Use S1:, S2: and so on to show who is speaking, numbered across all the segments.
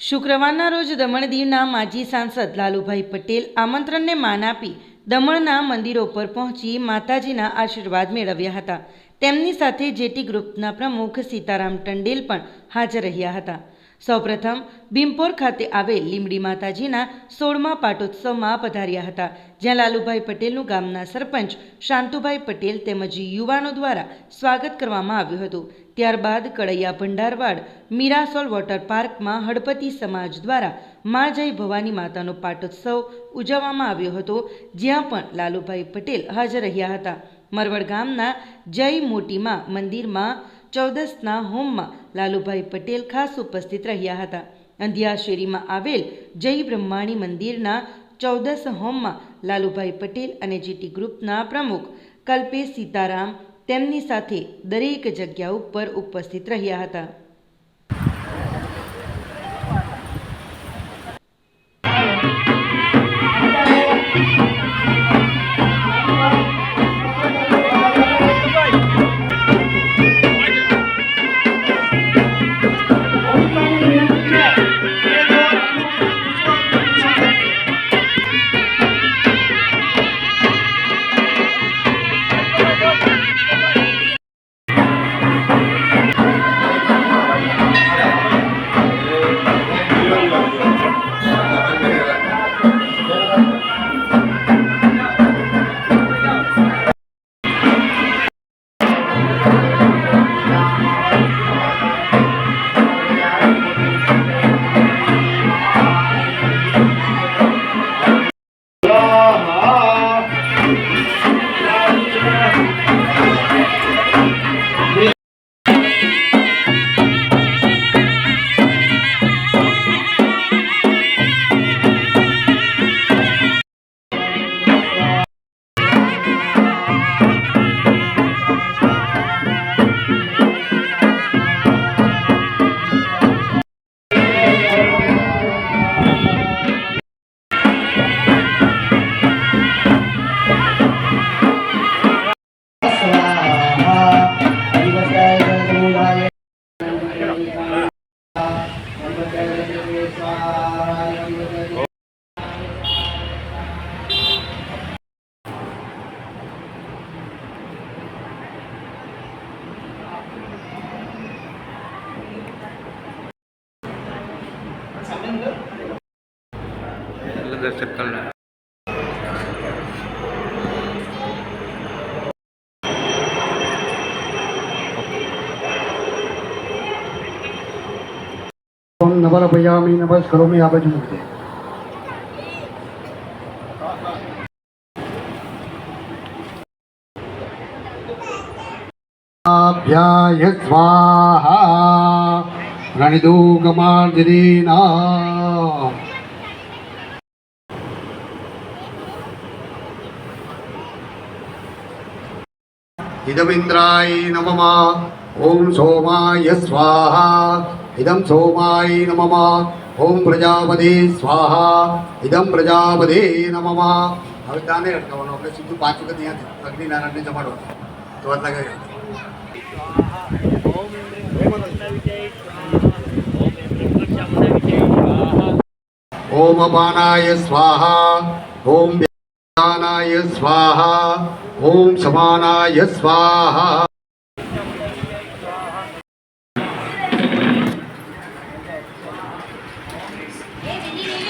S1: શુક્રવારના રોજ દમણ દીવના માજી સાંસદ લાલુભાઈ પટેલ આમંત્રણને માન આપી દમણના મંદિરો પર પહોંચી માતાજીના આશીર્વાદ મેળવ્યા હતા. તેમની સાથે જેટી ગ્રુપના પ્રમુખ સીતારામ ટંડેલ પણ હાજર રહ્યા હતા. સૌપ્રથમ, ભીમપોર ખાતે આવેલ લીમડી માતાજીના સોળમા પાટોત્સવમાં પધાર્યા હતા, જ્યાં લાલુભાઈ પટેલનું ગામના સરપંચ શાંતુભાઈ પટેલ તેમજ યુવાનો દ્વારા સ્વાગત કરવામાં આવ્યું હતું. ત્યારબાદ કડૈયા ભંડારવાડ, મીરાસોલ વોટર પાર્કમાં હળપતિ સમાજ દ્વારા મા જય ભવાની માતાનો પાટોત્સવ ઉજવવામાં આવ્યો હતો, જ્યાં પણ લાલુભાઈ પટેલ હાજર રહ્યા હતા. મરવડ ગામના જય મોટીમાં મંદિરમાં ચૌદસના હોમમાં લાલુભાઈ પટેલ ખાસ ઉપસ્થિત રહ્યા હતા. અંધિયા આવેલ જય બ્રહ્માણી મંદિરના ચૌદસ હોમમાં લાલુભાઈ પટેલ અને જીટી ગ્રુપના પ્રમુખ કલ્પેશ સીતારામ તેમની સાથે દરેક જગ્યા ઉપર ઉપસ્થિત રહ્યા હતા.
S2: દર્શક કલાક
S3: નમર ભૈયામી નમસ કરોમી આ બાજુ મૂકી અભ્યાય સ્વાહા. રણિદો કમાર્જિના ઇદમિન્દ્રાય નમઃ ઓમ સોમાય સ્વાહા ઇદમ સોમાય નમઃ ઓમ પ્રજાપતિ સ્વાહા ઇદમ પ્રજાપતિ નમઃ હવે દાને અટકાવવાનો, આપણે સીધું પાંચ વખત અહીંયા અગ્નિનારાયણને જમાડો. તો વાત લાગે. ઓમ ઓમ અપાનાય સ્વાહા ઓમ વ્યાનાય સ્વાહા ઓમ સમાનાય સ્વાહા
S2: Hey,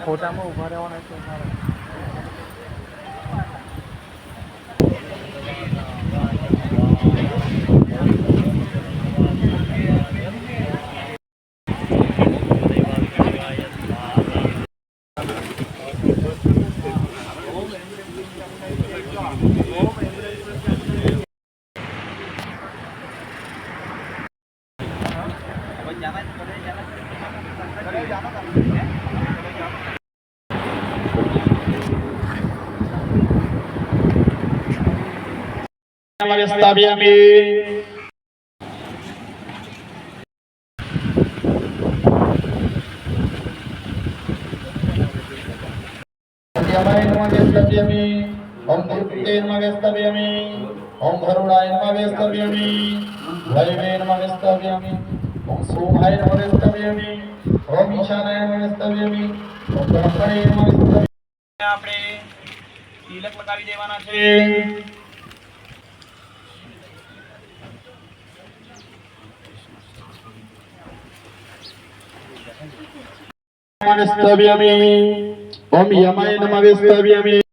S2: ફોટામાં ઊભા રહેવાના છે
S4: स्थापयामि यमाय नमः व्यस्तव्यमि ॐ दुर्गते नमः व्यस्तव्यमि ॐ भरुणाय नमः व्यस्तव्यमि वैवे नमः व्यस्तव्यमि ॐ सोमाय नमः व्यस्तव्यमि ॐ ईशानाय नमः व्यस्तव्यमि ॐ ब्रह्मणे नमः व्यस्तव्यमि આપણે તિલક લગાવી દેવાના છે Namavestavyami. Oh, Om Yamaya Namavestavyami.